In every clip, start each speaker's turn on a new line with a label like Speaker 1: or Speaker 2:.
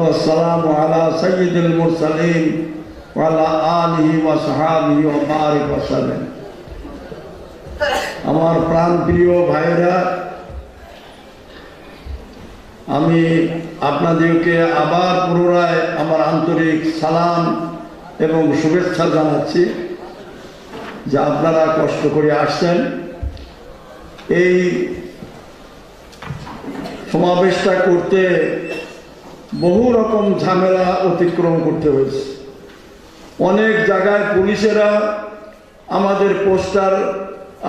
Speaker 1: والسلام على سيد المرسلين وعلى آله وصحابه وبارك وسلم আমার প্রাণ প্রিয় ভাইরা আমি আপনাদেরকে আবার পুনরায় আমার আন্তরিক সালাম এবং শুভেচ্ছা জানাচ্ছি যে আপনারা কষ্ট করে আসছেন এই সমাবেশটা করতে বহু রকম ঝামেলা অতিক্রম করতে হয়েছে। অনেক জায়গায় পুলিশেরা আমাদের পোস্টার,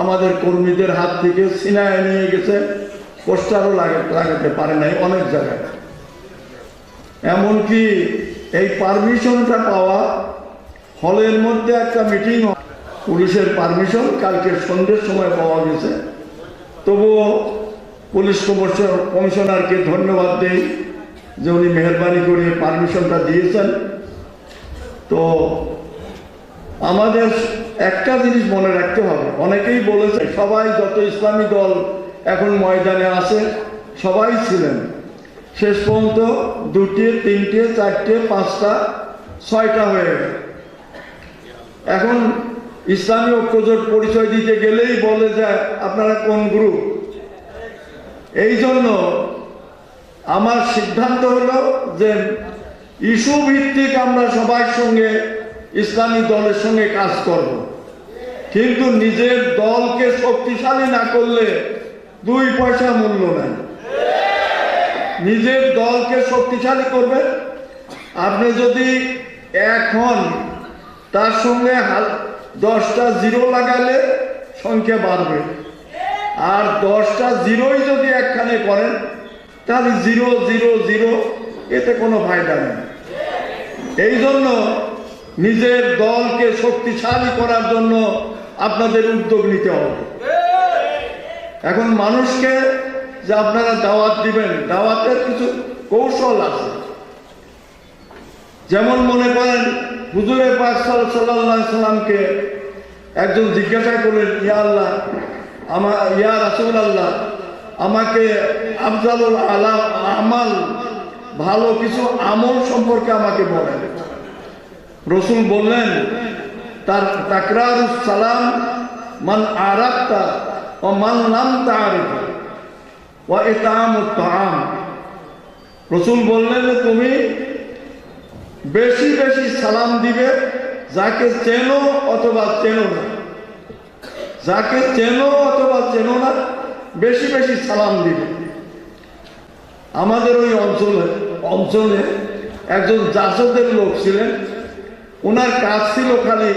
Speaker 1: আমাদের কর্মীদের হাত থেকে সিনায় নিয়ে গেছে। পোস্টারও লাগাতে লাগাতে পারে নাই অনেক জায়গায়। এমনকি এই পারমিশনটা পাওয়া, হলের মধ্যে একটা মিটিং পুলিশের পারমিশন কালকে সন্ধ্যের সময় পাওয়া গেছে। তবুও পুলিশ কমিশনারকে ধন্যবাদ দেই। যে উনি মেহরবানি করে পারমিশনটা দিয়েছেন। তো আমাদের একটা জিনিস মনে রাখতে হবে। অনেকেই বলেছে, সবাই যত ইসলামী দল এখন ময়দানে আছে, সবাই ছিলেন। শেষ পর্যন্ত দুটি, তিনটে, চারটে, পাঁচটা, ছয়টা হয়ে গেল এখন ইসলামী ঐক্যজোট পরিচয় দিতে গেলেই বলে যে, আপনারা কোন গ্রুপ এই জন্য আমার সিদ্ধান্ত হলো যে ইস্যু ভিত্তিক আমরা সবার সঙ্গে ইসলামী দলের সঙ্গে কাজ করব। কিন্তু নিজের দলকে শক্তিশালী না করলে দুই পয়সা মূল্য নেই। নিজের দলকে শক্তিশালী করবে আপনি যদি এখন তার সঙ্গে দশটা জিরো লাগালে সংখ্যা বাড়বে। আর দশটা জিরোই যদি একখানে করেন তাহলে জিরো জিরো জিরো, এতে কোনো ফায়দা নেই। এই জন্য নিজের দলকে শক্তিশালী করার জন্য আপনাদের উদ্যোগ নিতে হবে। এখন মানুষকে যে আপনারা দাওয়াত দিবেন, দাওয়াতের কিছু কৌশল আছে। যেমন মনে করেন, হুজুরে পাক সাল্লাহ সাল্লামকে একজন জিজ্ঞাসা করলেন, ইয়া আল্লাহ আমার ইয়া রাসুল আল্লাহ আমাকে আফজালুল আলা আমাল ভালো কিছু আমল সম্পর্কে আমাকে বলেন। রসুল বললেন, তার তাকরার সালাম, মান আরাক্তা ও মান নাম তারিফ ও এতাম তাম রসুল বললেন যে তুমি বেশি বেশি সালাম দিবে যাকে চেনো অথবা চেনো না। যাকে চেনো অথবা চেনো না, বেশি বেশি সালাম দিবে। আমাদের ওই অঞ্চলে অঞ্চলে একজন জাসদের লোক ছিলেন। ওনার কাজ ছিল খালি,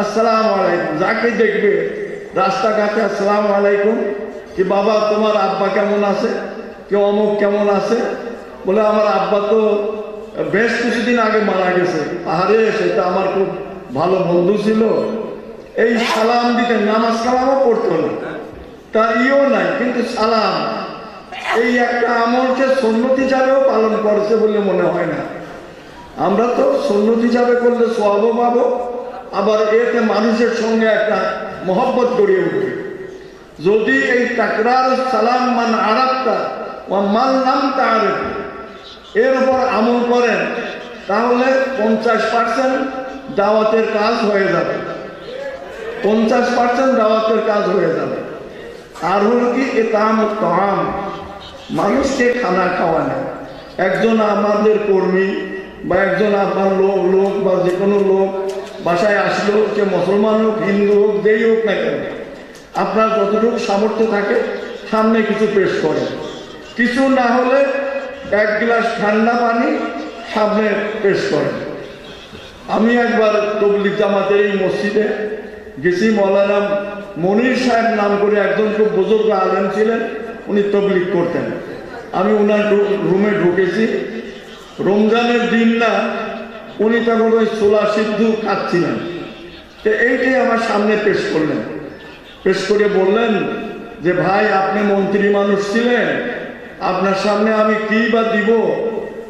Speaker 1: আসসালাম আলাইকুম, যাকে দেখবে রাস্তাঘাটে আসসালাম আলাইকুম, কি বাবা তোমার আব্বা কেমন আছে? কে অমুক কেমন আছে? বলে, আমার আব্বা তো বেশ কিছুদিন আগে মারা গেছে। আহারে, সেটা আমার খুব ভালো বন্ধু ছিল। এই সালাম দিতে নামাজ কালামও পড়তো না। তার ইও নাই, কিন্তু সালাম এই একটা আমলকে সন্ন্যত হিসাবেও পালন করেছে বলে মনে হয় না। আমরা তো সন্ন্যত হিসাবে করলে সবও পাবো, আবার এতে মানুষের সঙ্গে একটা মহব্বত গড়িয়ে উঠবে। যদি এই তাকরার সালাম মান আরাপটা ও মান নাম তার এর উপর আমল করেন, তাহলে পঞ্চাশ পার্সেন্ট দাওয়াতের কাজ হয়ে যাবে। পঞ্চাশ পার্সেন্ট দাওয়াতের কাজ হয়ে যাবে। আর হল কি এতাম তহাম মানুষকে খানা খাওয়ানো একজন আমাদের কর্মী বা একজন আপনার লোক লোক বা যে কোনো লোক বাসায় আসলো সে মুসলমান হোক, হিন্দু হোক, যেই হোক না কেন, আপনার যতটুকু সামর্থ্য থাকে, সামনে কিছু পেশ করেন। কিছু না হলে এক গ্লাস ঠান্ডা পানি সামনে পেশ করেন। আমি একবার তবলিক জামাতে এই মসজিদে গেছি, মৌলানা মনির সাহেব নাম করে একজন খুব বুজুর্গ আলেম ছিলেন, উনি তবলিক করতেন। আমি ওনার রুমে ঢুকেছি। রমজানের দিন না উনি তখন ওই ছোলা সিদ্ধ খাচ্ছিলেন তো এইটাই আমার সামনে পেশ করলেন। পেশ করে বললেন যে, ভাই, আপনি মন্ত্রী মানুষ ছিলেন। আপনার সামনে আমি কি বা দিব?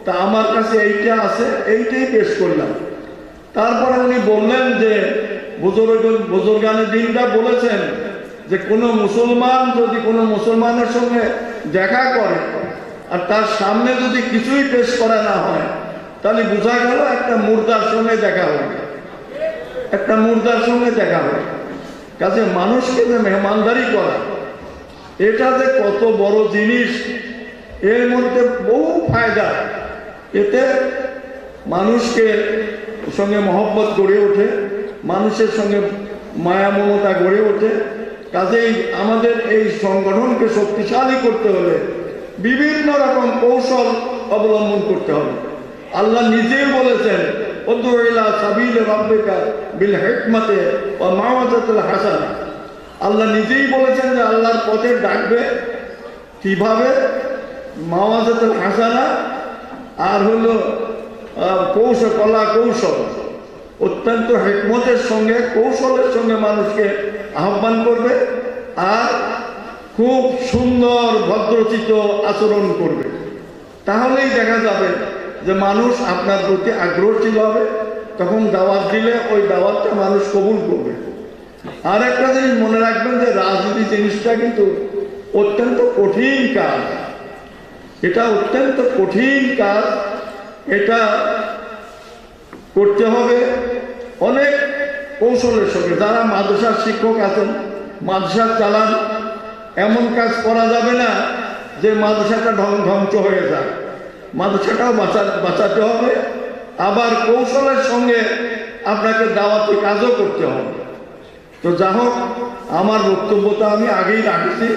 Speaker 1: তা আমার কাছে এইটা আছে, এইটাই পেশ করলাম। তারপরে উনি বললেন যে, বুজুর্গ, বুজুর্গানের দিনটা বলেছেন যে, কোনো মুসলমান যদি কোনো মুসলমানের সঙ্গে দেখা করে আর তার সামনে যদি কিছুই পেশ করা না হয়, তাহলে বোঝা গেল একটা মুর্দার সঙ্গে দেখা হবে একটা মুর্দার সঙ্গে দেখা হবে কাজে মানুষকে যে মেহমানদারি করা, এটা যে কত বড় জিনিস, এর মধ্যে বহু ফায়দা। এতে মানুষকে সঙ্গে মহব্বত গড়ে ওঠে, মানুষের সঙ্গে মায়া মমতা গড়ে ওঠে। কাজেই আমাদের এই সংগঠনকে শক্তিশালী করতে হলে বিভিন্ন রকম কৌশল অবলম্বন করতে হবে। আল্লাহ নিজেই বলেছেন আল্লাহ নিজেই বলেছেন যে আল্লাহর পথে ডাকবে কীভাবে? মাওয়াজাতুল হাসানা আর হলো কৌশল, কলা কৌশল। অত্যন্ত হেকমতের সঙ্গে, কৌশলের সঙ্গে মানুষকে আহ্বান করবে। আর খুব সুন্দর ভদ্রচিত আচরণ করবে। তাহলেই দেখা যাবে যে মানুষ আপনার প্রতি আগ্রহশীল হবে, তখন দাওয়াত দিলে ওই দাওয়াতটা মানুষ কবুল করবে। আর একটা জিনিস মনে রাখবেন যে রাজনীতি জিনিসটা কিন্তু অত্যন্ত কঠিন কাজ। এটা অত্যন্ত কঠিন কাজ। এটা করতে হবে অনেক কৌশলের সঙ্গে। যারা মাদ্রাসার শিক্ষক আছেন, মাদ্রাসা চালান এমন কাজ করা যাবে না যে মাদ্রাসাটা ধ্বং- ধ্বংস হয়ে যায় মাদ্রাসাটাও বাঁচা, বাঁচাতে হবে। আবার কৌশলের সঙ্গে আপনাকে দাওয়াতি কাজও করতে হবে। তো যা হোক, আমার বক্তব্যটা আমি আগেই রাখছি।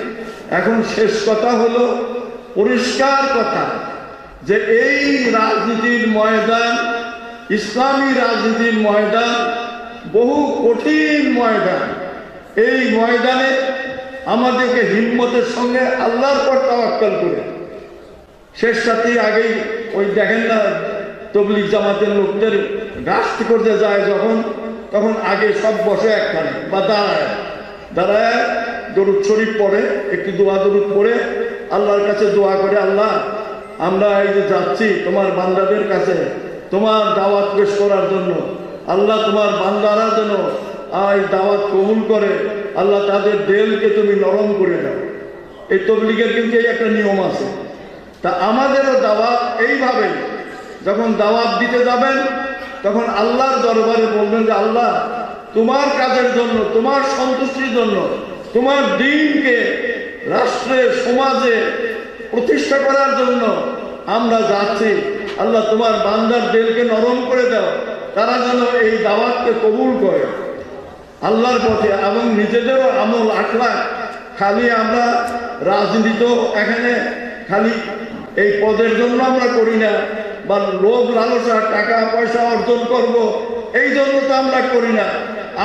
Speaker 1: এখন শেষ কথা হলো, পরিষ্কার কথা যে এই রাজনীতির ময়দান, ইসলামী রাজনীতির ময়দান, বহু কঠিন ময়দান। এই ময়দানে আমাদেরকে হিম্মতের সঙ্গে আল্লাহর পর তাওয়াক্কাল করে। শেষ সাথে আগেই ওই দেখেন না তবলিক জামাতের লোকদের গাছটি করতে যায় যখন, তখন আগে সব বসে একখানে, বা দাঁড়ায়। দাঁড়ায়, দরুদ শরীফ পড়ে, একটু দোয়া দরুদ পড়ে, আল্লাহর কাছে দোয়া করে, আল্লাহ, আমরা এই যে যাচ্ছি তোমার বান্দাদের কাছে, তোমার দাওয়াত পেশ করার জন্য, আল্লাহ তোমার বান্দারা যেন এই দাওয়াত কবুল করে আল্লাহ তাদের দেলকে তুমি নরম করে দাও। এই তবলিগের কিন্তু এই একটা নিয়ম আছে। তা আমাদেরও দাওয়াত এইভাবে যখন দাওয়াত দিতে যাবেন, তখন আল্লাহর দরবারে বলবেন যে, আল্লাহ, তোমার কাজের জন্য, তোমার সন্তুষ্টির জন্য, তোমার দিনকে রাষ্ট্রে, সমাজে প্রতিষ্ঠা করার জন্য আমরা যাচ্ছি। আল্লাহ, তোমার বান্দার দেলকে নরম করে দাও। তারা যেন এই দাওয়াতকে কবুল করে। আল্লাহর পথে এবং নিজেদেরও আমল, আখলাখ। খালি আমরা রাজনীতি এখানে খালি এই পদের জন্য আমরা করি না, বা লোভ, লালসা, টাকা, পয়সা অর্জন করব, এই জন্য তো আমরা করি না।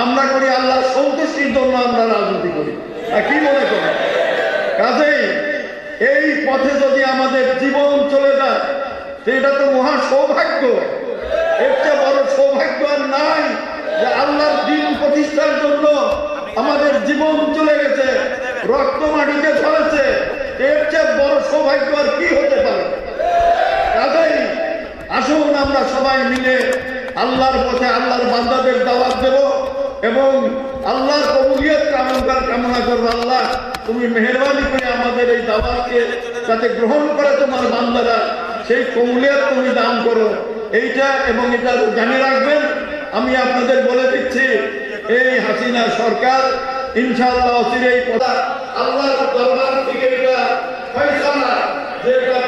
Speaker 1: আমরা করি আল্লাহ সন্তুষ্টির জন্য আমরা রাজনীতি করি। কি মনে করেন? কাজেই এই পথে যদি আমাদের জীবন চলে যায় এটা তো মহা সৌভাগ্য। এর চেয়ে বড় সৌভাগ্য আর নাই যে আল্লাহর দিন প্রতিষ্ঠার জন্য আমাদের জীবন চলে গেছে, রক্ত মাটিতে চলেছে এর চেয়ে বড় সৌভাগ্য আর কি হতে পারে? কাজেই আসুন আমরা সবাই মিলে আল্লাহর পথে আল্লাহর বান্দাদের দাওয়াত দেব এবং আল্লাহর কবুলিয়ত কামনা কামনা করব, আল্লাহ, তুমি মেহরবানি করে আমাদের এই দাওয়াতকে যাতে গ্রহণ করে তোমার বান্দারা, সেই কবুলিয়ত তুমি দান করো। এইটা এবং এটা জানে রাখবেন। আমি আপনাদের বলে দিচ্ছি এই হাসিনা সরকার ইনশাআল্লাহ অচিরেই কথা আল্লাহর দরবার থেকে এটা ফয়সালা যে এটা